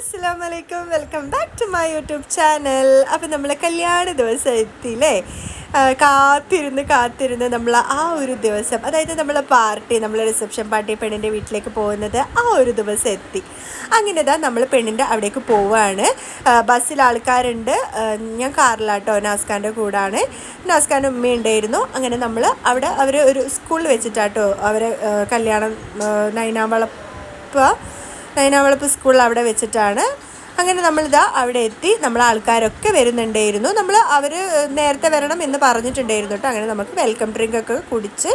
അസ്സാം വലൈക്കും welcome back to my YouTube channel അപ്പോൾ നമ്മൾ കല്യാണ ദിവസം എത്തിയില്ലേ കാത്തിരുന്ന് കാത്തിരുന്ന് നമ്മൾ ആ ഒരു ദിവസം അതായത് നമ്മൾ പാർട്ടി നമ്മൾ റിസപ്ഷൻ പാർട്ടി പെണ്ണിന്റെ വീട്ടിലേക്ക് പോകുന്നത് ആ ഒരു ദിവസം എത്തി അങ്ങനെ തന്നെ നമ്മൾ പെണ്ണിന്റെ അവിടേക്ക് പോവുകയാണ് ബസ്സിൽ ആൾക്കാരുണ്ട്. ഞാൻ കാറിലാട്ടോ നാസ്കാന്റെ കൂടാണ്. നാസ്കാന്റെ ഉമ്മ ഉണ്ടായിരുന്നു. അങ്ങനെ നമ്മൾ അവിടെ അവർ ഒരു സ്കൂളിൽ വെച്ചിട്ടാട്ടോ അവരെ കല്യാണം നൈനാവളപ്പ നൈനാവളപ്പ് സ്കൂളിൽ അവിടെ വെച്ചിട്ടാണ്. അങ്ങനെ നമ്മളിതാ അവിടെ എത്തി. നമ്മളെ ആൾക്കാരൊക്കെ വരുന്നുണ്ടായിരുന്നു. നമ്മൾ അവർ നേരത്തെ വരണം എന്ന് പറഞ്ഞിട്ടുണ്ടായിരുന്നു കേട്ടോ. അങ്ങനെ നമുക്ക് വെൽക്കം ഡ്രിങ്ക് ഒക്കെ കുടിച്ച്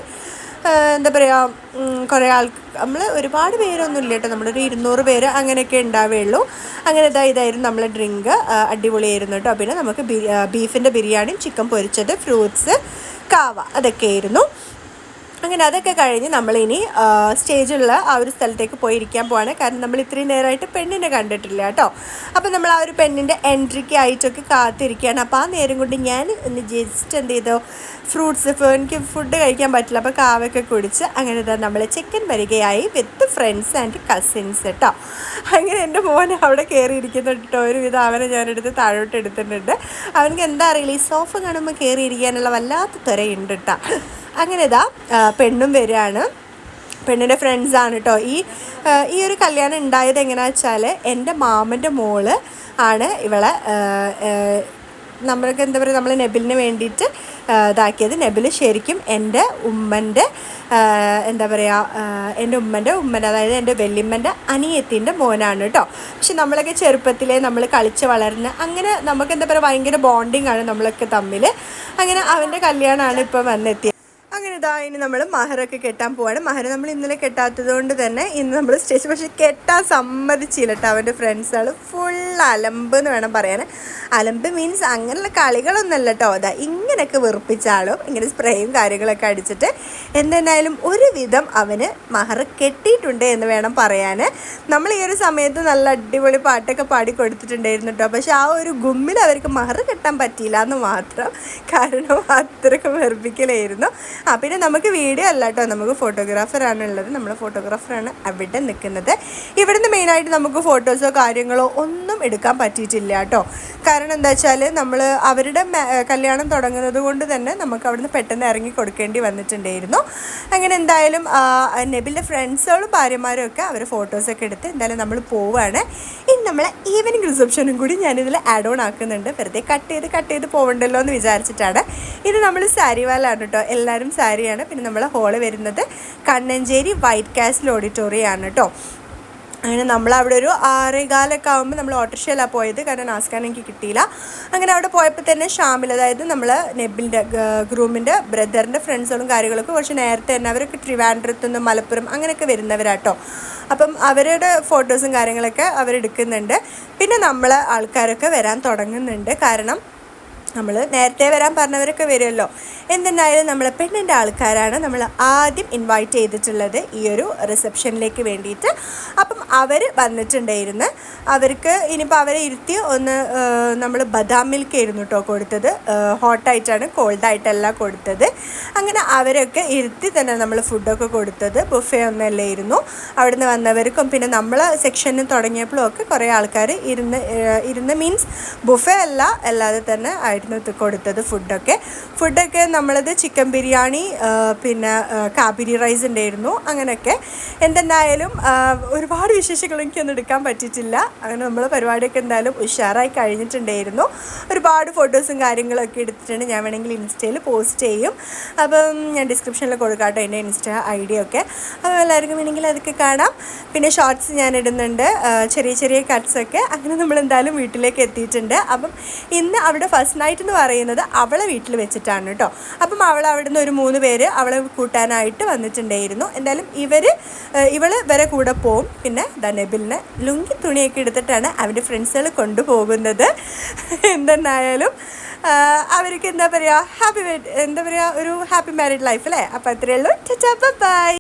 എന്താ പറയുക കുറേ ആൾ നമ്മൾ ഒരുപാട് പേരൊന്നും ഇല്ല കേട്ടോ. നമ്മളൊരു ഇരുന്നൂറ് പേര് അങ്ങനെയൊക്കെ ഉണ്ടാവുകയുള്ളൂ. അങ്ങനെ ഇതാ ഇതായിരുന്നു നമ്മളെ ഡ്രിങ്ക് അടിപൊളിയായിരുന്നു കേട്ടോ. പിന്നെ നമുക്ക് ബീഫിന്റെ ബിരിയാണിയും ചിക്കൻ പൊരിച്ചത് ഫ്രൂട്ട്സ് കാവ അതൊക്കെയായിരുന്നു. അങ്ങനെ അതൊക്കെ കഴിഞ്ഞ് നമ്മളിനി സ്റ്റേജിലുള്ള ആ ഒരു സ്ഥലത്തേക്ക് പോയിരിക്കാൻ പോവാണ്. കാരണം നമ്മൾ ഇത്രയും നേരമായിട്ട് പെണ്ണിനെ കണ്ടിട്ടില്ല കേട്ടോ. അപ്പോൾ നമ്മൾ ആ ഒരു പെണ്ണിന്റെ എൻട്രിക്ക് ആയിട്ടൊക്കെ കാത്തിരിക്കുകയാണ്. അപ്പോൾ ആ നേരം കൊണ്ട് ഞാൻ ഒന്ന് ജസ്റ്റ് എന്ത് ചെയ്തു? ഫ്രൂട്ട്സ് എനിക്ക് ഫുഡ് കഴിക്കാൻ പറ്റില്ല. അപ്പോൾ കാവൊക്കെ കുടിച്ച് അങ്ങനെ ഇതാ നമ്മൾ ചിക്കൻ വരികയായി വിത്ത് ഫ്രണ്ട്സ് ആൻഡ് കസിൻസ് കേട്ടോ. അങ്ങനെ എന്റെ മോൻ അവിടെ കയറിയിരിക്കുന്നുണ്ട് കേട്ടോ. ഒരുവിധം അവനെ ഞാനെടുത്ത് താഴോട്ട് എടുത്തിട്ടുണ്ട്. അവനക്ക് എന്താ അറിയില്ല. ഈ സോഫ കാണുമ്പോൾ കയറിയിരിക്കാനുള്ള വല്ലാത്ത ത്വരയുണ്ട് കേട്ടോ. അങ്ങനെ ഇതാ പെണ്ണും വരികയാണ്. പെണ്ണിന്റെ ഫ്രണ്ട്സാണ് കേട്ടോ ഈ ഈ ഒരു കല്യാണം ഉണ്ടായത് എങ്ങനെയാണെന്ന് വെച്ചാൽ എന്റെ മാമന്റെ മോൾ ആണ് ഇവളെ നമ്മൾക്ക് എന്താ പറയുക നമ്മൾ നെബിലിന് വേണ്ടിയിട്ട് ഇതാക്കിയത്. നെബിൽ ശരിക്കും എന്റെ ഉമ്മന്റെ എന്താ പറയുക എന്റെ ഉമ്മന്റെ ഉമ്മന്റെ അതായത് എന്റെ വെല്ലിമ്മന്റെ അനിയത്തിന്റെ മോനാണ് കേട്ടോ പക്ഷെ നമ്മളൊക്കെ ചെറുപ്പത്തിലേ നമ്മൾ കളിച്ച് വളർന്ന് അങ്ങനെ നമുക്ക് എന്താ പറയുക ഭയങ്കര ബോണ്ടിങ് ആണ് നമ്മളൊക്കെ തമ്മിൽ അങ്ങനെ അവന്റെ കല്യാണമാണ് ഇപ്പം വന്നെത്തിയത്. ഇതാ ഇനി നമ്മൾ മഹറൊക്കെ കെട്ടാൻ പോവാണ്. മഹർ നമ്മൾ ഇന്നലെ കെട്ടാത്തത് കൊണ്ട് തന്നെ ഇന്ന് നമ്മൾ സ്റ്റേജ് പക്ഷേ കെട്ടാൻ സമ്മതിച്ചില്ല കേട്ടോ അവന്റെ ഫ്രണ്ട്സുകൾ ഫുൾ അലമ്പ് എന്ന് വേണം പറയാൻ അലമ്പ് മീൻസ് അങ്ങനെയുള്ള കളികളൊന്നുമല്ല കേട്ടോ അതാ ഇങ്ങനെയൊക്കെ വെറുപ്പിച്ചാളും ഇങ്ങനെ സ്പ്രേയും കാര്യങ്ങളൊക്കെ അടിച്ചിട്ട് എന്തെന്നായാലും ഒരുവിധം അവന് മഹർ കെട്ടിയിട്ടുണ്ട് എന്ന് വേണം പറയാൻ നമ്മൾ ഈ ഒരു സമയത്ത് നല്ല അടിപൊളി പാട്ടൊക്കെ പാടി കൊടുത്തിട്ടുണ്ടായിരുന്നു കേട്ടോ പക്ഷെ ആ ഒരു ഗുമ്മിൽ അവർക്ക് മഹർ കെട്ടാൻ പറ്റിയില്ല എന്ന് മാത്രം കാരണം അത്രയ്ക്ക് വെറുപ്പിക്കലായിരുന്നു. ആ പിന്നെ നമുക്ക് വീഡിയോ അല്ല കേട്ടോ. നമുക്ക് ഫോട്ടോഗ്രാഫറാണ് ഉള്ളത്. നമ്മൾ ഫോട്ടോഗ്രാഫറാണ് അവിടെ നിൽക്കുന്നത്. ഇവിടുന്ന് മെയിനായിട്ട് നമുക്ക് ഫോട്ടോസോ കാര്യങ്ങളോ ഒന്നും എടുക്കാൻ പറ്റിയിട്ടില്ല കേട്ടോ. കാരണം എന്താ വെച്ചാൽ നമ്മൾ അവരുടെ കല്യാണം തുടങ്ങുന്നത് കൊണ്ട് തന്നെ നമുക്ക് അവിടുന്ന് പെട്ടെന്ന് ഇറങ്ങി കൊടുക്കേണ്ടി വന്നിട്ടുണ്ടായിരുന്നു. അങ്ങനെ എന്തായാലും നെബിലെ ഫ്രണ്ട്സുകളും ഭാര്യമാരും ഒക്കെ അവർ ഫോട്ടോസൊക്കെ എടുത്ത് എന്തായാലും നമ്മൾ പോവുകയാണ് ഇനി നമ്മളെ ഈവനിങ് റിസപ്ഷനും കൂടി ഞാനിതിൽ ആഡ് ഓൺ ആക്കുന്നുണ്ട്. വെറുതെ കട്ട് ചെയ്ത് കട്ട് ചെയ്ത് പോകണ്ടല്ലോ എന്ന് വിചാരിച്ചിട്ടാണ്. ഇത് നമ്മൾ സാരിവാലാണ് കേട്ടോ. എല്ലാവരും സാരിയാണ് പിന്നെ നമ്മൾ ഹോൾ വരുന്നത് കണ്ണഞ്ചേരി വൈറ്റ് കാസിൽ ഓഡിറ്റോറിയം ആണ് കേട്ടോ അങ്ങനെ നമ്മൾ അവിടെ ഒരു ആറേകാലൊക്കെ ആകുമ്പോൾ നമ്മൾ ഓട്ടോറിക്ഷയിലാണ് പോയത്. കാരണം നാസ്കാരം എനിക്ക് കിട്ടിയില്ല. അങ്ങനെ അവിടെ പോയപ്പോൾ തന്നെ ഷാമിൽ അതായത് നമ്മൾ നെബിന്റെ ഗ്രൂമിന്റെ ബ്രദറിന്റെ ഫ്രണ്ട്സുകളും കാര്യങ്ങളൊക്കെ കുറച്ച് നേരത്തെ തന്നെ അവരൊക്കെ ട്രിവാൻഡ്രത്തു നിന്ന് മലപ്പുറം അങ്ങനെയൊക്കെ വരുന്നവരാട്ടോ അപ്പം അവരുടെ ഫോട്ടോസും കാര്യങ്ങളൊക്കെ അവരെടുക്കുന്നുണ്ട്. പിന്നെ നമ്മൾ ആൾക്കാരൊക്കെ വരാൻ തുടങ്ങുന്നുണ്ട്. കാരണം നമ്മൾ നേരത്തെ വരാൻ പറഞ്ഞവരൊക്കെ വരുമല്ലോ. എന്തെന്നായാലും നമ്മളെ പെണ്ണിന്റെ ആൾക്കാരാണ് നമ്മൾ ആദ്യം ഇൻവൈറ്റ് ചെയ്തിട്ടുള്ളത് ഈ ഒരു റിസപ്ഷനിലേക്ക് വേണ്ടിയിട്ട്. അപ്പം അവർ വന്നിട്ടുണ്ടായിരുന്നു. അവർക്ക് ഇനിയിപ്പോൾ അവരെ ഇരുത്തി ഒന്ന് നമ്മൾ ബദാം മിൽക്ക് ആയിരുന്നു കേട്ടോ കൊടുത്തത്. ഹോട്ടായിട്ടാണ് കോൾഡായിട്ടല്ല കൊടുത്തത്. അങ്ങനെ അവരൊക്കെ ഇരുത്തി തന്നെ നമ്മൾ ഫുഡൊക്കെ കൊടുത്തത്. ബുഫേ ഒന്നല്ലായിരുന്നു അവിടുന്ന് വന്നവർക്കും പിന്നെ നമ്മൾ സെക്ഷനിൽ തുടങ്ങിയപ്പോഴും ഒക്കെ കുറേ ആൾക്കാർ ഇരുന്ന് ഇരുന്ന് മീൻസ് ബുഫേ അല്ല അല്ലാതെ തന്നെ ആയിരുന്നു. ഇത് കൊടുത്തത് ഫുഡൊക്കെ ഫുഡൊക്കെ നമ്മളത് ചിക്കൻ ബിരിയാണി പിന്നെ കാബിരി റൈസ് ഉണ്ടായിരുന്നു. അങ്ങനെയൊക്കെ. എന്തെന്തായാലും ഒരുപാട് വിശേഷങ്ങൾ എനിക്കൊന്നും എടുക്കാൻ പറ്റിയിട്ടില്ല. അങ്ങനെ നമ്മൾ പരിപാടിയൊക്കെ എന്തായാലും ഉഷാറായി കഴിഞ്ഞിട്ടുണ്ടായിരുന്നു. ഒരുപാട് ഫോട്ടോസും കാര്യങ്ങളൊക്കെ എടുത്തിട്ടുണ്ട്. ഞാൻ വേണമെങ്കിൽ ഇൻസ്റ്റയിൽ പോസ്റ്റ് ചെയ്യും. അപ്പം ഞാൻ ഡിസ്ക്രിപ്ഷനിൽ കൊടുക്കാട്ടോ എന്റെ ഇൻസ്റ്റ ഐ ഡി ഒക്കെ അപ്പോൾ എല്ലാവർക്കും വേണമെങ്കിൽ അതൊക്കെ കാണാം. പിന്നെ ഷോർട്സ് ഞാൻ ഇടുന്നുണ്ട്. ചെറിയ ചെറിയ കട്ട്സൊക്കെ അങ്ങനെ നമ്മൾ എന്തായാലും വീട്ടിലേക്ക് എത്തിയിട്ടുണ്ട്. അപ്പം ഇന്ന് അവിടെ ഫസ്റ്റ് നൈറ്റ് എന്ന് പറയുന്നത് അവളെ വീട്ടിൽ വെച്ചിട്ടാണ് കേട്ടോ. അപ്പം അവൾ അവിടെ നിന്ന് ഒരു മൂന്ന് പേര് അവളെ കൂട്ടാനായിട്ട് വന്നിട്ടുണ്ടായിരുന്നു. എന്തായാലും ഇവർ ഇവൾ വരെ കൂടെ പോവും. പിന്നെ ദനബിലിനെ നെബിലിനെ ലുങ്കി തുണിയൊക്കെ എടുത്തിട്ടാണ് അവന്റെ ഫ്രണ്ട്സുകൾ കൊണ്ടുപോകുന്നത്. എന്തെന്നായാലും അവർക്ക് എന്താ പറയുക ഹാപ്പി എന്താ പറയുക ഒരു ഹാപ്പി മാരീഡ് ലൈഫ് അല്ലേ? അപ്പോൾ അത്രയേ ഉള്ളൂ. ബൈ.